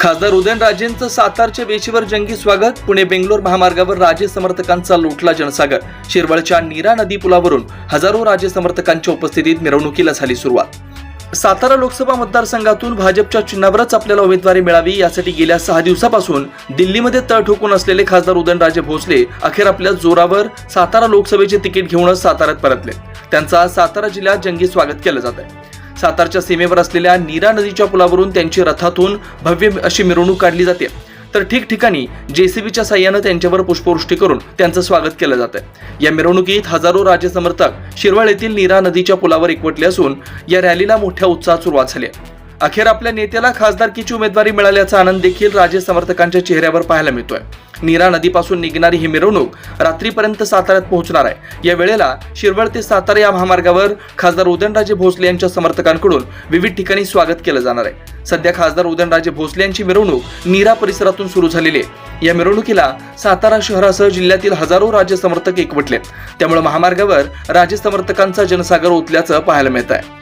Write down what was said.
खासदार उदयनराजेंचं सातारच्या वेशीवर जंगी स्वागत पुणे बेंगलोर महामार्गावर राजे समर्थकांचा लोटला जनसागर. शिरवळच्या नीरा नदी पुलावरून हजारो राजे समर्थकांच्या उपस्थितीत मिरवणुकीला झाली सुरुवात. सातारा लोकसभा मतदारसंघातून भाजपच्या चिन्हावरच आपल्याला उमेदवारी मिळावी यासाठी गेल्या सहा दिवसापासून दिल्लीमध्ये तळ ठोकून असलेले खासदार उदयनराजे भोसले अखेर आपल्या जोरावर सातारा लोकसभेचे तिकीट घेऊनच साताऱ्यात परतले. त्यांचा सातारा जिल्ह्यात जंगी स्वागत केलं जात आहे सातारच्या सीमेवर असलेल्या नीरा नदीच्या पुलावरून त्यांची रथातून भव्य अशी मिरवणूक काढली जाते. तर ठिकठिकाणी जेसीबीच्या साह्यानं त्यांच्यावर पुष्पवृष्टी करून त्यांचं स्वागत केलं जात आहे या मिरवणुकीत हजारो राजे समर्थक शिरवळ येथील नीरा नदीच्या पुलावर एकवटले असून या रॅलीला मोठ्या उत्साहात सुरुवात झाली अखेर आपल्या नेत्याला खासदारकीची उमेदवारी मिळाल्याचा आनंद देखील राजे समर्थकांच्या चेहऱ्यावर पाहायला मिळतोय. नीरा नदीपासून निघणारी ही मिरवणूक रात्रीपर्यंत साताऱ्यात पोहोचणार आहे. या वेळेला शिरवळ ते सातारा या महामार्गावर खासदार उदयनराजे भोसले यांच्या समर्थकांकडून विविध ठिकाणी स्वागत केलं जाणार आहे. सध्या खासदार उदयनराजे भोसले यांची मिरवणूक नीरा परिसरातून सुरू झालेली आहे. या मिरवणुकीला सातारा शहरासह जिल्ह्यातील हजारो राज्य समर्थक एकवटले त्यामुळे महामार्गावर राज्य समर्थकांचा जनसागर ओतल्याचं पाहायला मिळत आहे